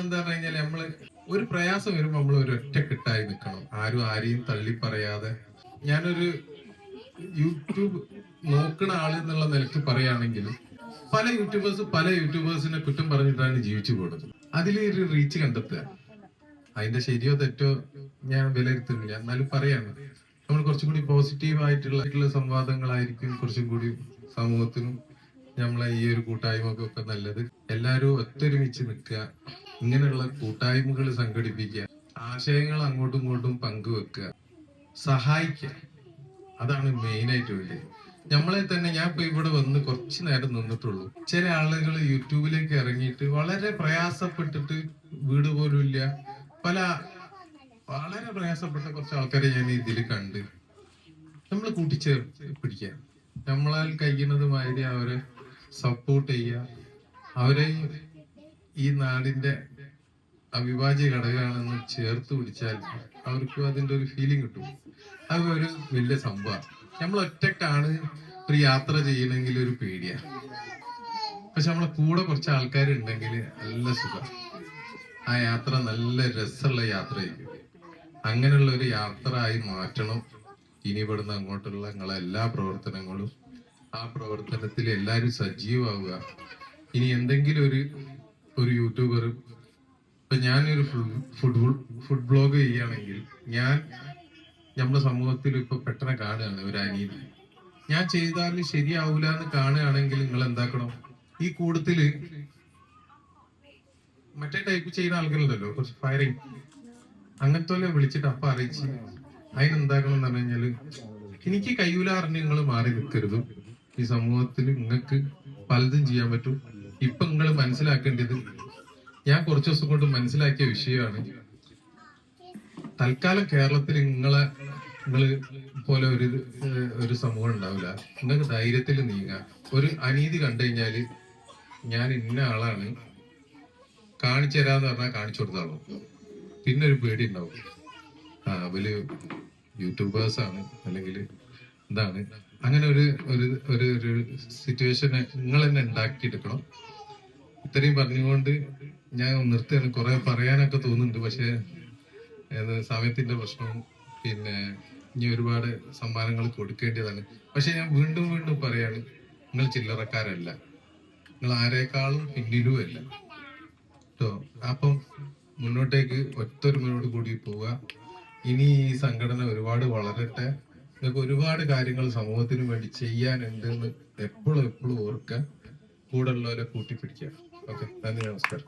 എന്താ പറഞ്ഞു നമ്മൾ ഒരു പ്രയാസം വരുമ്പോ നമ്മൾ ഒരു ഒറ്റക്കെട്ടായി നിൽക്കണം ആരും ആരെയും തള്ളി പറയാതെ. ഞാനൊരു യൂട്യൂബ് നോക്കണ ആൾ എന്നുള്ള നിലയ്ക്ക് പറയുകയാണെങ്കിലും പല യൂട്യൂബേഴ്സ് പല യൂട്യൂബേഴ്സിനെ കുറ്റം പറഞ്ഞിട്ടാണ് ജീവിച്ചു പോകുന്നത് അതിൽ ഒരു റീച്ച് കണ്ടെത്തുക. അതിന്റെ ശരിയോ തെറ്റോ ഞാൻ വിലയിരുത്തുന്നില്ല. എന്നാലും പറയാണ്. നമ്മൾ കുറച്ചും കൂടി പോസിറ്റീവ് ആയിട്ടുള്ള സംവാദങ്ങളായിരിക്കും കുറച്ചും കൂടി സമൂഹത്തിനും നമ്മളെ ഈ ഒരു കൂട്ടായ്മ ഒക്കെ നല്ലത്. എല്ലാവരും ഒത്തൊരുമിച്ച് നിൽക്കുക. ഇങ്ങനെയുള്ള കൂട്ടായ്മകൾ സംഘടിപ്പിക്കുക ആശയങ്ങൾ അങ്ങോട്ടും ഇങ്ങോട്ടും പങ്കുവെക്കുക സഹായിക്കുക. അതാണ് മെയിൻ ആയിട്ട് വേണ്ടത്. നമ്മളെ തന്നെ ഞാൻ ഇപ്പൊ ഇവിടെ വന്ന് കുറച്ച് നേരം നിന്നിട്ടുള്ളൂ. ചില ആളുകൾ യൂട്യൂബിലേക്ക് ഇറങ്ങിയിട്ട് വളരെ പ്രയാസപ്പെട്ടിട്ട് വീട് പോലും ഇല്ല. പല വളരെ പ്രയാസപ്പെട്ട കുറച്ച് ആൾക്കാരെ ഞാൻ ഇതിൽ കണ്ട് നമ്മൾ കൂട്ടിച്ചേർത്ത് പിടിക്കുക. നമ്മളാൽ കഴിയുന്നത് മാതിരി അവരെ സപ്പോർട്ട് ചെയ്യുക. അവരെ ഈ നാടിന്റെ അവിഭാജ്യ ഘടകമാണെന്ന് ചേർത്ത് പിടിച്ചാൽ അവർക്ക് അതിന്റെ ഒരു ഫീലിംഗ് കിട്ടും. അത് ഒരു വലിയ സംഭവമാണ്. നമ്മൾ ഒറ്റക്കാണ് ഒരു യാത്ര ചെയ്യണമെങ്കിൽ ഒരു പേടിയാ പക്ഷെ നമ്മളെ കൂടെ കുറച്ച് ആൾക്കാരുണ്ടെങ്കിൽ നല്ല സുഖം ആ യാത്ര നല്ല രസമുള്ള യാത്രയായിരിക്കും. അങ്ങനെയുള്ള ഒരു യാത്ര ആയി മാറ്റണം. ഇനി ഇവിടുന്ന് അങ്ങോട്ടുള്ള നിങ്ങളെ എല്ലാ പ്രവർത്തനങ്ങളും ആ പ്രവർത്തനത്തിൽ എല്ലാവരും സജീവമാവുക. ഇനി എന്തെങ്കിലും ഒരു ഒരു യൂട്യൂബർ ഇപ്പൊ ഞാനൊരു ഫുഡ് ഫുഡ് ബ്ലോഗ് ചെയ്യുകയാണെങ്കിൽ ഞാൻ നമ്മുടെ സമൂഹത്തിൽ ഇപ്പൊ പെട്ടെന്ന് കാണുകയാണ് ഒരു അനീതി ഞാൻ ചെയ്താൽ ശരിയാവൂല എന്ന് കാണുകയാണെങ്കിൽ നിങ്ങൾ എന്താക്കണം? ഈ കൂട്ടത്തിൽ മറ്റേ ടൈപ്പ് ചെയ്യുന്ന ആൾക്കാരുണ്ടല്ലോ കുറച്ച് ഫയറിങ് അങ്ങനത്തെ വിളിച്ചിട്ട് അപ്പ അറിയിച്ച് അതിനെന്താക്കണം എന്ന് പറഞ്ഞു കഴിഞ്ഞാൽ എനിക്ക് കയ്യൂല അറിഞ്ഞ് നിങ്ങൾ മാറി നിൽക്കരുത്. ഈ സമൂഹത്തിൽ നിങ്ങൾക്ക് പലതും ചെയ്യാൻ പറ്റും. ഇപ്പൊ നിങ്ങൾ മനസ്സിലാക്കേണ്ടത് ഞാൻ കുറച്ച് ദിവസം കൊണ്ട് മനസ്സിലാക്കിയ വിഷയമാണ്. തൽക്കാലം കേരളത്തിൽ നിങ്ങളെ നിങ്ങൾ പോലെ ഒരു ഒരു സമൂഹം ഉണ്ടാവില്ല. നിങ്ങൾക്ക് ധൈര്യത്തിൽ നീങ്ങാം. ഒരു അനീതി കണ്ടു കഴിഞ്ഞാൽ ഞാൻ ഇന്ന ആളാണ്. കാണിച്ചു തരാന്ന് പറഞ്ഞാൽ കാണിച്ചു കൊടുത്താളോ. പിന്നെ ഒരു പേടി ഉണ്ടാവും. ആ അവർ യൂട്യൂബേഴ്സ് ആണ് അല്ലെങ്കിൽ എന്താണ് അങ്ങനെ ഒരു ഒരു ഒരു സിറ്റുവേഷനെ നിങ്ങൾ തന്നെ ഉണ്ടാക്കിയെടുക്കണം. ഇത്രയും പറഞ്ഞുകൊണ്ട് ഞാൻ നിർത്തുകയാണ്. കുറെ പറയാനൊക്കെ തോന്നുന്നുണ്ട് പക്ഷേ സമയത്തിന്റെ പ്രശ്നവും പിന്നെ ഇനി ഒരുപാട് സമ്മാനങ്ങൾ കൊടുക്കേണ്ടതാണ്. പക്ഷെ ഞാൻ വീണ്ടും വീണ്ടും പറയാണ് നിങ്ങൾ ചില്ലറക്കാരല്ല. നിങ്ങൾ ആരേക്കാളും പിന്നിലുമല്ല. കേട്ടോ അപ്പം മുന്നോട്ടേക്ക് ഒത്തൊരുമയോട് കൂടി പോവുക. ഇനി ഈ സംഘടന ഒരുപാട് വളരട്ടെ. നിങ്ങൾക്ക് ഒരുപാട് കാര്യങ്ങൾ സമൂഹത്തിന് വേണ്ടി ചെയ്യാനുണ്ടെന്ന് എപ്പോഴും എപ്പോഴും ഓർക്കുക. കൂടെ ഉള്ളവരെ കൂട്ടിപ്പിടിക്കുക. ഓക്കെ നന്ദി നമസ്കാരം